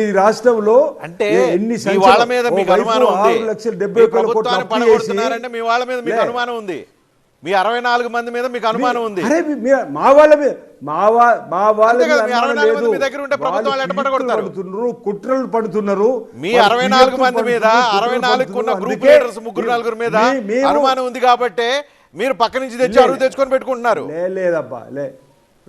ఈ రాష్ట్రంలో అంటే ఎన్ని వాళ్ళ మీద మీకు అనుమానం ఉంది ఆరు లక్షల డెబ్బై మీ వాళ్ళ మీద మీకు. అనుమానం ఉంది అరవై నాలుగు మంది మీద మీకు అనుమానం ఉంది అరే మీ- వాళ్ళ మీద మా మా వాళ్ళ మీ దగ్గర ఉంటే ప్రభుత్వం వాళ్ళు వాళ్ళు ఎట్ట కుట్రలు? పడుతున్నారు మీ అరవై నాలుగు మంది మీద అరవై నాలుగు ఉన్న. గ్రూప్ లీడర్స్ ముగ్గురు నలుగురు మీద అనుమానం ఉంది కాబట్టి మీరు పక్క నుంచి తెచ్చి. అరువు తెచ్చుకొని పెట్టుకుంటున్నారు లేదబ్బా లే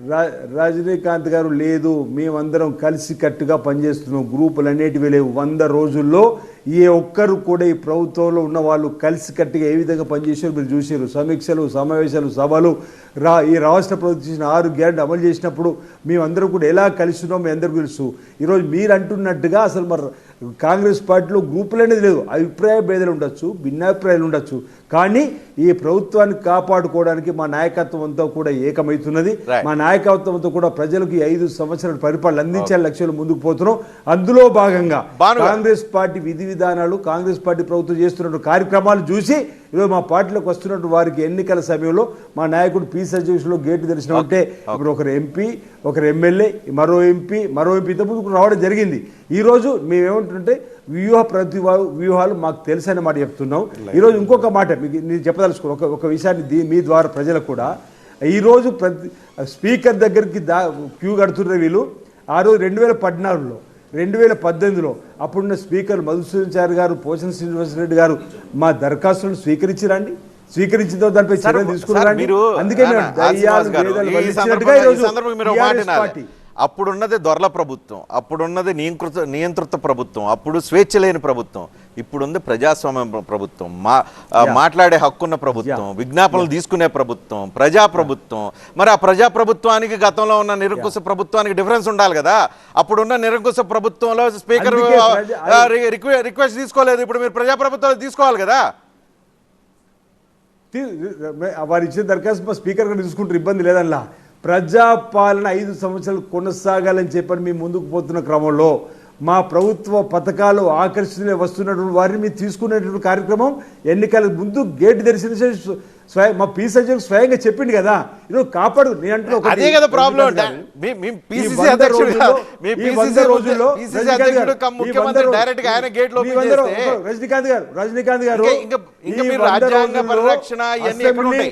రజనీకాంత్ గారు లేదు మేమందరం కలిసి కట్టుగా పనిచేస్తున్నాం. గ్రూపులు అనేటివి లేవు. వంద రోజుల్లో ఏ ఒక్కరు కూడా ఈ ప్రభుత్వంలో ఉన్న వాళ్ళు కలిసి కట్టుగా ఏ విధంగా పనిచేసారు మీరు చూసారు సమీక్షలు సమావేశాలు సభలు రా ఈ రాష్ట్ర ప్రభుత్వం చేసిన ఆరు గ్యారెంట్ అమలు చేసినప్పుడు మేమందరం కూడా ఎలా కలిసి ఉన్నాం మీ అందరికీ తెలుసు. ఈరోజు మీరు అంటున్నట్టుగా అసలు మరి కాంగ్రెస్ పార్టీలో గ్రూపులు అనేది లేదు అభిప్రాయ భేదాలు ఉండొచ్చు భిన్నాభిప్రాయాలు ఉండొచ్చు. కానీ ఈ ప్రభుత్వాన్ని కాపాడుకోవడానికి మా నాయకత్వం అంతా కూడా ఏకమవుతున్నది. మా నాయకత్వం అంతా కూడా ప్రజలకు ఈ ఐదు సంవత్సరాల పరిపాలన అందించాలి లక్ష్యాలు ముందుకు పోతున్నాం. అందులో భాగంగా. కాంగ్రెస్ పార్టీ విధి విధానాలు కాంగ్రెస్ పార్టీ ప్రభుత్వం చేస్తున్న కార్యక్రమాలు చూసి ఈరోజు మా పార్టీలోకి వస్తున్నట్టు వారికి ఎన్నికల సమయంలో మా నాయకుడు పి సజీవ్స్లో గేటు దర్శనం ఉంటే ఇప్పుడు ఒకరు ఎంపీ ఒకరు ఎమ్మెల్యే మరో ఎంపీ మరో ఎంపీతో ముందుకు రావడం జరిగింది. ఈ రోజు మేమేమంటుంటే వ్యూహ ప్రతిభ వ్యూహాలు మాకు తెలుసని మాట చెప్తున్నాం. ఈరోజు ఇంకొక మాట మీకు నేను చెప్పదలుచుకో ఒక ఒక విషయాన్ని మీ ద్వారా ప్రజలకు కూడా. ఈరోజు ప్రతి స్పీకర్ దగ్గరికి దా క్యూ కడుతున్న వీళ్ళు. ఆ రోజు రెండు వేల పద్నాలుగులో రెండు వేల పద్దెనిమిదిలో అప్పుడున్న స్పీకర్ మధుసూదన్ చారి గారు పోషన్ శ్రీనివాసరెడ్డి గారు మా దరఖాస్తులను స్వీకరించరండి స్వీకరించిన దానిపై సార్, చర్యలు తీసుకున్నారండి అందుకే మేము దయ్యాలు శ్రీనివాస్ వేదాలు ఈ. పార్టీ అప్పుడున్నది దొరల ప్రభుత్వం అప్పుడున్నది నియంత్రిత నియంత్రిత ప్రభుత్వం అప్పుడు స్వేచ్ఛ లేని ప్రభుత్వం ఇప్పుడుంది ప్రజాస్వామ్య ప్ర- ప్రభుత్వం. మా మాట్లాడే హక్కున్న ప్రభుత్వం విజ్ఞాపనలు తీసుకునే ప్రభుత్వం ప్రజా ప్రభుత్వం. మరి ఆ ప్రజా ప్రభుత్వానికి గతంలో ఉన్న నిరంకుశ ప్రభుత్వానికి డిఫరెన్స్ ఉండాలి కదా. అప్పుడున్న నిరంకుశ ప్రభుత్వంలో స్పీకర్ రిక్వెస్ట్ తీసుకోలేదు. ఇప్పుడు మీరు ప్రజా ప్రభుత్వాలు తీసుకోవాలి కదా. వారు ఇచ్చిన దరఖాస్తు స్పీకర్ గారు తీసుకుంటారు. ఇబ్బంది లేదల్లా ప్రజాపాలన ఐదు సంవత్సరాలు కొనసాగాలని చెప్పని మేము ముందుకు పోతున్న క్రమంలో మా ప్రభుత్వ పథకాలు ఆకర్షణీయ వస్తున్నటువంటి వారిని మీరు తీసుకునేటువంటి కార్యక్రమం ఎన్నికల ముందు గేట్ తెరిచిన స్వయం మా పీ సజ్జలు స్వయంగా చెప్పింది కదా ఈరోజు కాపాడు నేను అంటే ఒకటి- అదే కదా ప్రాబ్లం రజనీకాంత్ గారు. మీ మీ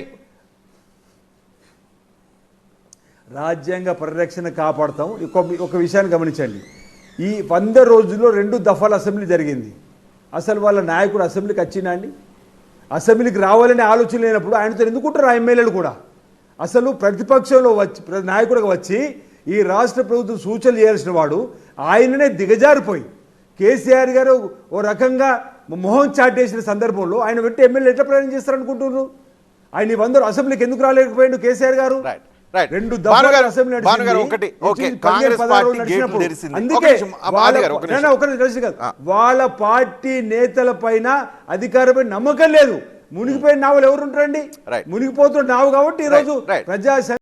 రాజ్యాంగ పరిరక్షణ కాపాడతాం. ఒక ఒక విషయాన్ని గమనించండి. ఈ వంద రోజుల్లో రెండు దఫాల అసెంబ్లీ జరిగింది. అసలు వాళ్ళ నాయకుడు అసెంబ్లీకి వచ్చినా అండి? అసెంబ్లీకి రావాలనే ఆలోచన లేనప్పుడు ఆయనతో ఎందుకుంటారు ఆ ఎమ్మెల్యేలు కూడా? అసలు ప్రతిపక్షంలో వచ్చి నాయకుడిగా వచ్చి ఈ రాష్ట్ర ప్రభుత్వం సూచనలు చేయాల్సిన వాడు ఆయననే దిగజారిపోయి కేసీఆర్ గారు ఓ రకంగా మొహం చాటేసిన సందర్భంలో ఆయన పెట్టి ఎమ్మెల్యే ఎట్లా ప్రయాణం చేస్తారనుకుంటున్నారు? ఆయన ఈ వందరు అసెంబ్లీకి ఎందుకు రాలేకపోయాడు కేసీఆర్ గారు? రైట్ రెండు. ఒకటి. ఓకే కాంగ్రెస్ పార్టీ గేట్లు అందుకే వాళ్ళ పార్టీ నేతల పైన అధికారపై నమ్మకం లేదు. మునిగిపోయిన నావలు ఎవరు ఉంటారండి. మునిగిపోతున్న నావు కాబట్టి ఈరోజు. ప్రజా